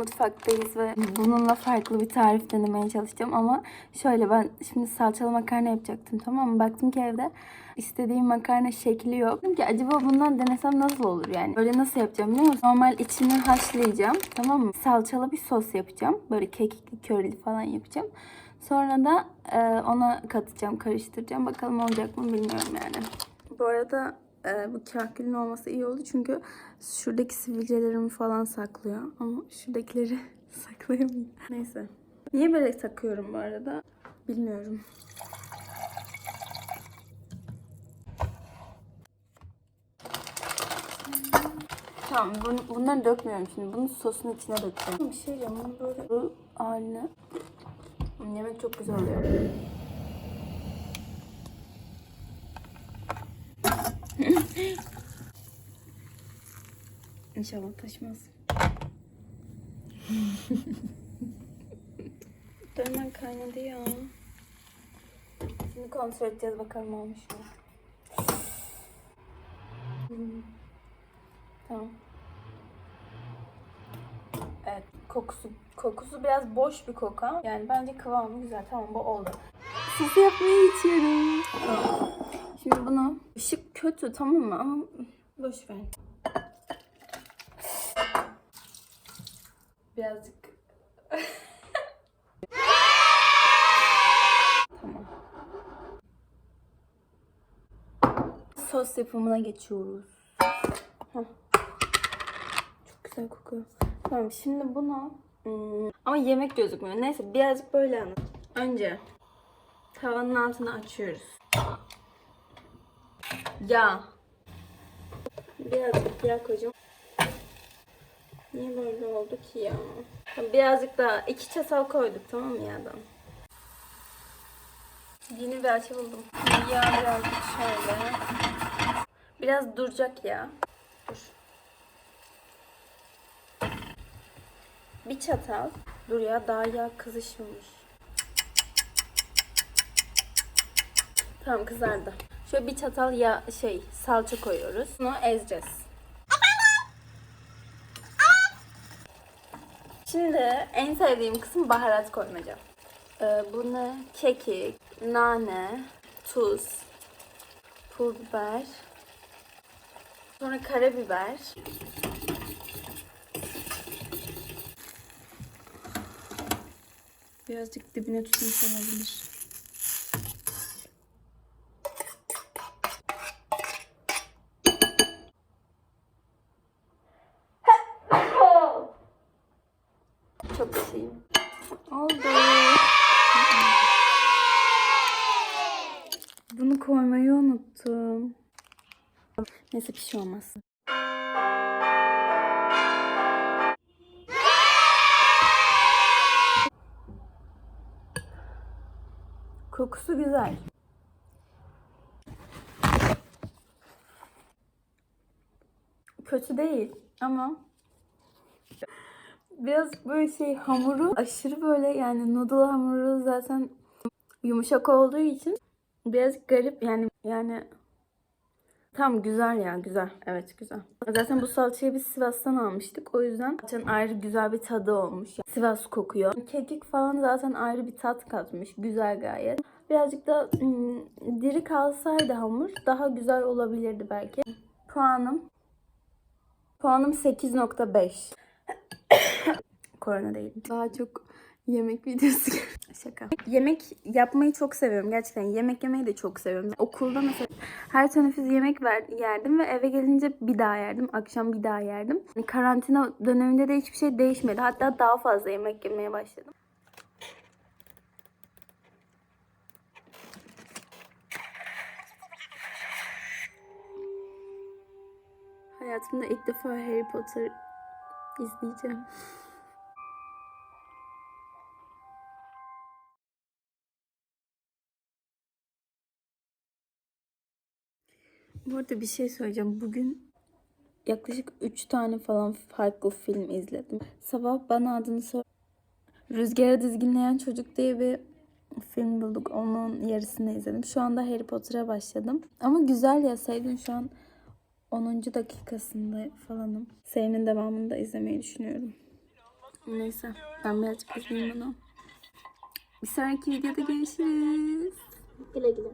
mutfaktayız ve bununla farklı bir tarif denemeye çalışacağım ama şöyle ben şimdi salçalı makarna yapacaktım tamam mı? Baktım ki evde istediğim makarna şekli yok. Dedim ki acaba bundan denesem nasıl olur yani? Böyle nasıl yapacağım biliyor musun? Normal içini haşlayacağım tamam mı? Salçalı bir sos yapacağım. Böyle kekikli körili falan yapacağım. Sonra da e, ona katacağım, karıştıracağım. Bakalım olacak mı bilmiyorum yani. Bu arada e, bu kahkülün olması iyi oldu çünkü şuradaki sivilcelerimi falan saklıyor. Ama şuradakileri saklayamıyor. Neyse. Niye böyle takıyorum bu arada? Bilmiyorum. Tamam bun, bunları dökmüyorum şimdi. Bunu sosun içine dökeceğim. Bir şey diyeceğim. Böyle bu haline yemek çok güzel oluyor. İnşallah taşmaz. Dönmen kaynadı ya. Şimdi kontrol edeceğiz bakalım olmuş mu. Hmm. Tamam. Evet kokusu kokusu biraz boş bir koku ama yani bence kıvamı güzel. Tamam bu oldu. Sos yapmayı içiyorum. Tamam. Şimdi bunu ışık kötü tamam mı ama boş ver. Birazcık. Sos yapımına geçiyoruz. Çok güzel kokuyor. Tamam şimdi bunu hmm, ama yemek gözükmüyor. Neyse birazcık böyle anlat. Önce tavanın altını açıyoruz. Yağ. Birazcık yağ koyacağım. Niye böyle oldu ki ya? Birazcık daha iki çatal koyduk tamam mı yağdan? Yeni bir açı buldum. Yağ birazcık şöyle. Biraz duracak ya. Dur. Bir çatal. Dur ya daha yağ kızışmamış. Tamam kızardı. Şöyle bir çatal yağ şey salça koyuyoruz. Bunu ezeceğiz. Şimdi en sevdiğim kısım baharat koymaca. Ee, bu ne? Kekik, nane, tuz, pul biber, sonra karabiber. Birazcık dibine tutmuş olabilir. Şeyim. Oldu. Bunu koymayı unuttum. Neyse bir şey olmaz. Kokusu güzel. Kötü değil ama biraz böyle şey hamuru aşırı böyle yani noodle hamuru zaten yumuşak olduğu için biraz garip yani yani tam güzel ya güzel. Evet güzel. Zaten bu salçayı biz Sivas'tan almıştık. O yüzden zaten ayrı güzel bir tadı olmuş. Sivas kokuyor. Kekik falan zaten ayrı bir tat katmış. Güzel gayet. Birazcık da ım, diri kalsaydı hamur daha güzel olabilirdi belki. Puanım Puanım 8.5. Korona değil. Daha çok yemek videosu. Şaka. Yemek yapmayı çok seviyorum. Gerçekten yemek yemeyi de çok seviyorum. Okulda mesela her teneffüs yemek ver, yerdim ve eve gelince bir daha yerdim. Akşam bir daha yerdim. Yani Karantina döneminde de hiçbir şey değişmedi. Hatta daha fazla yemek yemeye başladım. Hayatımda ilk defa Harry Potter izleyeceğim. Bu arada bir şey söyleyeceğim. Bugün yaklaşık 3 tane falan farklı film izledim. Sabah bana adını sor. Rüzgara Dizginleyen Çocuk diye bir film bulduk. Onun yarısını izledim. Şu anda Harry Potter'a başladım. Ama güzel ya sevdim şu an 10. dakikasında falanım. Serinin devamını da izlemeyi düşünüyorum. Neyse ben birazcık üzgünüm bunu. Bir sonraki videoda görüşürüz. Güle güle.